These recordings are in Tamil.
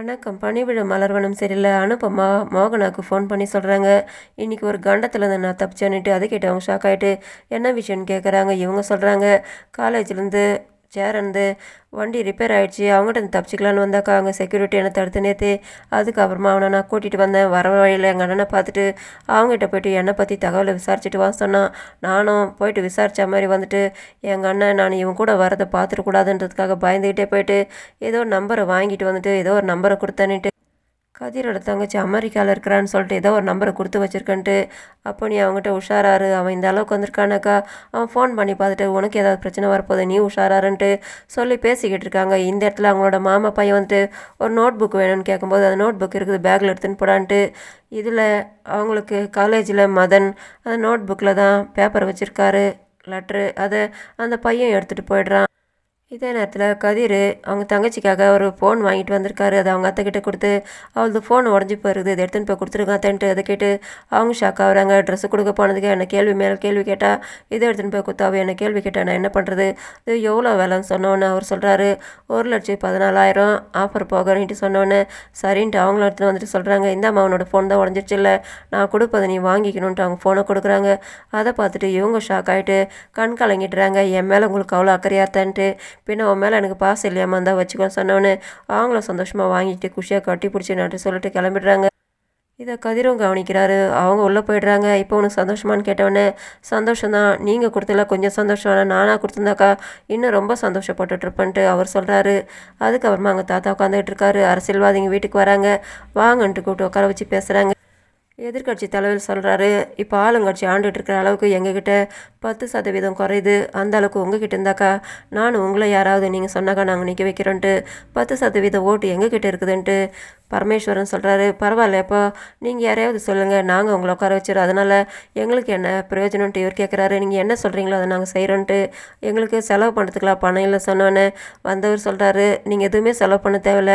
வணக்கம். பணிவிட மலர்வனம் சரியில்லை அனுப்பமா? மோகனாவுக்கு ஃபோன் பண்ணி சொல்கிறாங்க இன்றைக்கி ஒரு கண்டத்துலேருந்து நான் தப்பிச்சேன்னுட்டு அதை கேட்டு அவங்க ஷாக் ஆகிட்டு என்ன விஷயம்னு கேட்குறாங்க இவங்க சொல்கிறாங்க காலேஜ்லேருந்து சேரந்து வண்டி ரிப்பேர் ஆகிடுச்சி அவங்ககிட்ட இருந்து தப்பிச்சிக்கலான்னு வந்தாக்கா அங்கே செக்யூரிட்டி என்னை தடுத்து நேற்று அதுக்கப்புறமா அவனை நான் கூட்டிகிட்டு வந்தேன். வர வழியில் எங்கள் அண்ணனை பார்த்துட்டு அவங்ககிட்ட போயிட்டு என்னை பற்றி தகவலை விசாரிச்சுட்டு வா சொன்னான். நானும் போயிட்டு விசாரித்த மாதிரி வந்துட்டு எங்கள் அண்ணன் நான் இவன் கூட வரதை பார்த்துடக்கூடாதுன்றதுக்காக பயந்துக்கிட்டே போயிட்டு ஏதோ ஒரு நம்பரை வாங்கிட்டு வந்துட்டு ஏதோ ஒரு நம்பரை கொடுத்தேன்னுட்டு கதிரோட தங்கச்சி அமெரிக்காவில் இருக்கிறான்னு சொல்லிட்டு ஏதோ ஒரு நம்பரை கொடுத்து வச்சிருக்கன்ட்டு. அப்போ நீ அவங்ககிட்ட உஷாராரு அவன் இந்த அளவுக்கு வந்திருக்கானாக்கா. அவன் ஃபோன் பண்ணி பார்த்துட்டு உனக்கு ஏதாவது பிரச்சனை வரப்போகுது நீ உஷாராருன்ட்டு சொல்லி பேசிக்கிட்டு இருக்காங்க. இந்த இடத்துல அவங்களோட மாமா பையன் வந்துட்டு ஒரு நோட் புக் வேணும்னு கேட்கும்போது அந்த நோட் புக் இருக்குது பேக்கில் எடுத்துன்னு போடான்ட்டு. இதில் அவங்களுக்கு காலேஜில் மதன் அந்த நோட் புக்கில் தான் பேப்பர் வச்சுருக்காரு லெட்ரு அதை அந்த பையன் எடுத்துகிட்டு போயிடுறான். இதே நேரத்தில் கதிர் அவங்க தங்கச்சிக்காக ஒரு ஃபோன் வாங்கிட்டு வந்திருக்காரு. அதை அவங்க அத்தைக்கிட்ட கொடுத்து அவளது ஃபோன் உடஞ்சி போயிருக்குது இதை எடுத்துன்னு போய் கொடுத்துருங்க அத்தைன்ட்டு அதை கேட்டு அவங்க ஷாக் ஆகுறாங்க. ட்ரெஸ்ஸு கொடுக்க போனதுக்கு என்ன கேள்வி மேலே கேள்வி கேட்டால் இதை எடுத்துன்னு போய் கொடுத்தா அவள் என்ன கேள்வி கேட்டா? நான் என்ன பண்ணுறது இது எவ்வளோ வேலைன்னு சொன்னோன்னே அவர் சொல்கிறாரு ஒரு லட்சம் பதினாலாயிரம் ஆஃபர் போகிறேன்ட்டு சொன்னோன்னே சரின்ட்டு அவங்களும் எடுத்துன்னு வந்துட்டு சொல்கிறாங்க இந்த அவனோட ஃபோன் தான் உடஞ்சிருச்சு இல்லை. நான் கொடுப்பதை நீ வாங்கிக்கணுன்ட்டு அவங்க ஃபோனை கொடுக்குறாங்க. அதை பார்த்துட்டு இவங்க ஷாக் ஆகிட்டு கண் கலங்கிட்டுறாங்க என் மேலே உங்களுக்கு அவ்வளோ அக்கறையாத்தான்ட்டு பின்ன உன் மேலே எனக்கு பாசம் இல்லையாமா இருந்தால் வச்சுக்கோன்னு சொன்னோன்னே அவங்களும் சந்தோஷமாக வாங்கிட்டு குஷியாக கட்டி பிடிச்சி நட்டு சொல்லிட்டு கிளம்பிடுறாங்க. இதை கதிரும் கவனிக்கிறாரு. அவங்க உள்ளே போயிடுறாங்க. இப்போ உனக்கு சந்தோஷமானு கேட்டவொடனே சந்தோஷம்தான். நீங்கள் கொடுத்தல கொஞ்சம் சந்தோஷம். ஆனால் நானாக கொடுத்துருந்தாக்கா இன்னும் ரொம்ப சந்தோஷப்பட்டுட்ருப்பேன்ட்டு அவர் சொல்கிறாரு அதுக்கப்புறமா அங்கே தாத்தா உட்காந்துட்டு இருக்காரு. அரசியல்வாதிங்க வீட்டுக்கு வராங்க. வாங்கன்ட்டு கூப்பிட்டு உட்கார வச்சு பேசுகிறாங்க எதிர்கட்சி தலைவர் சொல்கிறாரு இப்போ ஆளுங்கட்சி ஆண்டுகிட்டு இருக்கிற அளவுக்கு எங்ககிட்ட பத்து சதவீதம் குறையுது. அந்த அளவுக்கு உங்ககிட்ட இருந்தாக்கா நானும் உங்களை யாராவது நீங்கள் சொன்னாக்கா நாங்கள் நிற்க வைக்கிறோன்ட்டு பத்து சதவீத ஓட்டு எங்ககிட்ட இருக்குதுன்ட்டு பரமேஸ்வரன் சொல்கிறாரு பரவாயில்ல இப்போ நீங்கள் யாரையாவது சொல்லுங்கள் நாங்கள் உங்களை உட்கார வச்சிடும் அதனால் எங்களுக்கு என்ன பிரயோஜனம்ட்டு இவர் கேட்குறாரு நீங்கள் என்ன சொல்கிறீங்களோ அதை நாங்கள் செய்கிறோன்ட்டு எங்களுக்கு செலவு பண்ணுறதுக்கலாம் பணம் இல்லை சொன்னோன்னே வந்தவர் சொல்கிறாரு நீங்கள் எதுவுமே செலவு பண்ண தேவையில்ல.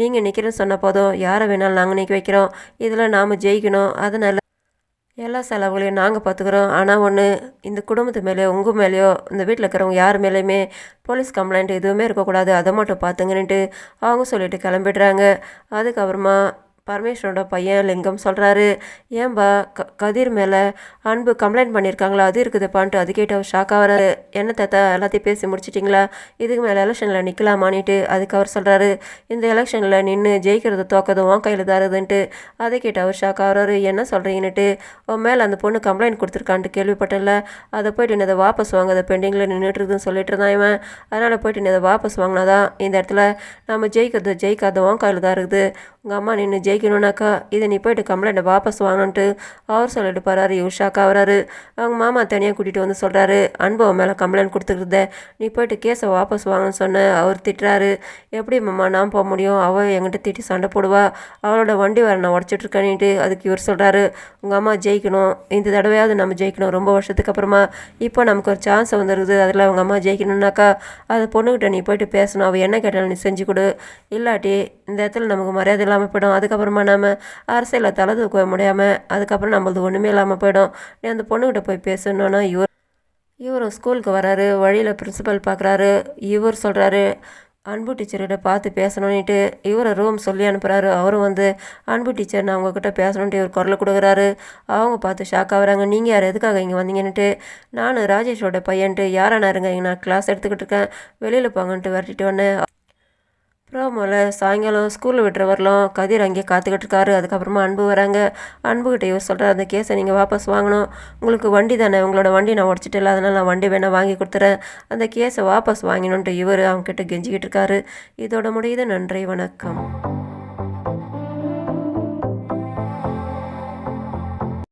நீங்கள் நிற்கிறேன்னு சொன்ன போதும். யாரை வேணாலும் நாங்கள் நிற்க வைக்கிறோம். இதில் நாம் ஜெயிக்கணும். அதனால் எல்லா செலவுகளையும் நாங்கள் பார்த்துக்குறோம் ஆனால் ஒன்று இந்த குடும்பத்து மேலேயோ உங்கள் மேலேயோ இந்த வீட்டில் இருக்கிறவங்க யார் மேலேயுமே போலீஸ் கம்ப்ளைண்ட் எதுவுமே இருக்கக்கூடாது. அதை மட்டும் பார்த்துங்கன்ட்டு அவங்க சொல்லிட்டு கிளம்பிடுறாங்க. அதுக்கப்புறமா பரமேஸ்வரோட பையன் லிங்கம் சொல்கிறாரு ஏன்பா க கதிர் மேலே அன்பு கம்ப்ளைண்ட் பண்ணியிருக்காங்களா அது இருக்குதுப்பான்ட்டு அது கேட்டு அவர் ஷாக் ஆகிறாரு என்ன தாத்தா எல்லாத்தையும் பேசி முடிச்சிட்டிங்களா? இதுக்கு மேலே எலெக்ஷனில் நிற்கலாமான்னுட்டு அதுக்கு அவர் சொல்கிறாரு இந்த எலெக்ஷனில் நின்று ஜெயிக்கிறது தோக்கதும் உன் கையில் தருதுன்ட்டு அதை கேட்டு அவர் ஷாக் ஆகிறாரு என்ன சொல்கிறீங்கன்னுட்டு உன் மேலே அந்த பொண்ணு கம்ப்ளைண்ட் கொடுத்துருக்கான்ட்டு கேள்விப்பட்டேன்ல. அதை போயிட்டு நீ அதை வாபஸ் வாங்க அதை பெண்டிங்கில் நின்றுட்டுருதுன்னு சொல்லிட்டு இருந்தான் இவன். அதனால் போயிட்டு நீ அதை வாபஸ் வாங்கினாதான் இந்த இடத்துல நம்ம ஜெயிக்கிறது ஜெயிக்காத உன் கையில் தான் இருக்குது. உங்கள் அம்மா நின்று ஜெயிக்கணும்னாக்கா இதை நீ போயிட்டு கம்ப்ளைண்ட்டை வாபஸ் வாங்கணுன்ட்டு அவர் சொல்லிட்டு போகிறாரு யூஷாக்கா வராரு. அவங்க மாமா தனியாக கூட்டிகிட்டு வந்து சொல்கிறாரு அனுபவம் மேலே கம்ப்ளைண்ட் கொடுத்துருந்த நீ போயிட்டு கேஸை வாபஸ் வாங்கணும்னு சொன்ன அவர் திட்டுறாரு. எப்படி மாமா நான் போக முடியும்? அவள் என்கிட்ட திட்டி சண்டை போடுவா. அவளோட வண்டி வர நான் உடச்சிட்ருக்கேன்ட்டு அதுக்கு இவர் சொல்கிறாரு உங்கள் அம்மா ஜெயிக்கணும். இந்த தடவையாவது நம்ம ஜெயிக்கணும் ரொம்ப வருஷத்துக்கு அப்புறமா. இப்போ நமக்கு ஒரு சான்ஸ் வந்துருக்குது. அதில் அவங்க அம்மா ஜெயிக்கணும்னாக்கா அது பொண்ணுக்கிட்ட நீ போயிட்டு பேசணும். அவள் என்ன கேட்டாலும் நீ செஞ்சு கொடு. இல்லாட்டி இந்த இடத்துல நமக்கு மரியாதை இல்லாமல் போயிடும். அதுக்கப்புறமா நம்ம அரசியலில் தலை தூக்க முடியாமல் அதுக்கப்புறம் நம்மளது ஒன்றுமே இல்லாமல் போயிடும். நீ அந்த பொண்ணுக்கிட்ட போய் பேசணுன்னா இவர் இவரும் ஸ்கூலுக்கு வராரு வழியில் பிரின்சிபல் பார்க்குறாரு இவர் சொல்கிறாரு அன்பு டீச்சர்கிட்ட பார்த்து பேசணுன்ட்டு இவரை ரூம் சொல்லி அனுப்புகிறாரு அவரும் வந்து அன்பு டீச்சர் நான் உங்ககிட்ட பேசணுன்ட்டு இவர் குரலை கொடுக்குறாரு. அவங்க பார்த்து ஷாக் ஆகுறாங்க. நீங்கள் யார்? எதுக்காக இங்கே வந்தீங்கன்னுட்டு? நான் ராஜேஷோட பையன்ட்டு யாரானாருங்க இங்கே நான் கிளாஸ் எடுத்துக்கிட்டு இருக்கேன். வெளியில் போங்கன்ட்டு விரட்டிட்டு வந்தேன். ப்ரோமோவில் சாயங்காலம் ஸ்கூலில் விட்டுற வரலாம் கதிர் அங்கேயே காத்துக்கிட்டு இருக்காரு அதுக்கப்புறமா அன்பு வராங்க. அன்புக்கிட்ட இவர் சொல்கிறார் அந்த கேஸை நீங்கள் வாபஸ் வாங்கணும். உங்களுக்கு வண்டி தானே. உங்களோட வண்டி நான் உடச்சிட்டு இல்லை அதனால் நான் வண்டி வேணால் வாங்கி கொடுத்துறேன். அந்த கேஸை வாபஸ் வாங்கினுன்ட்டு இவர் அவங்ககிட்ட கெஞ்சிக்கிட்டு இருக்காரு இதோட முடியுது. நன்றி. வணக்கம்.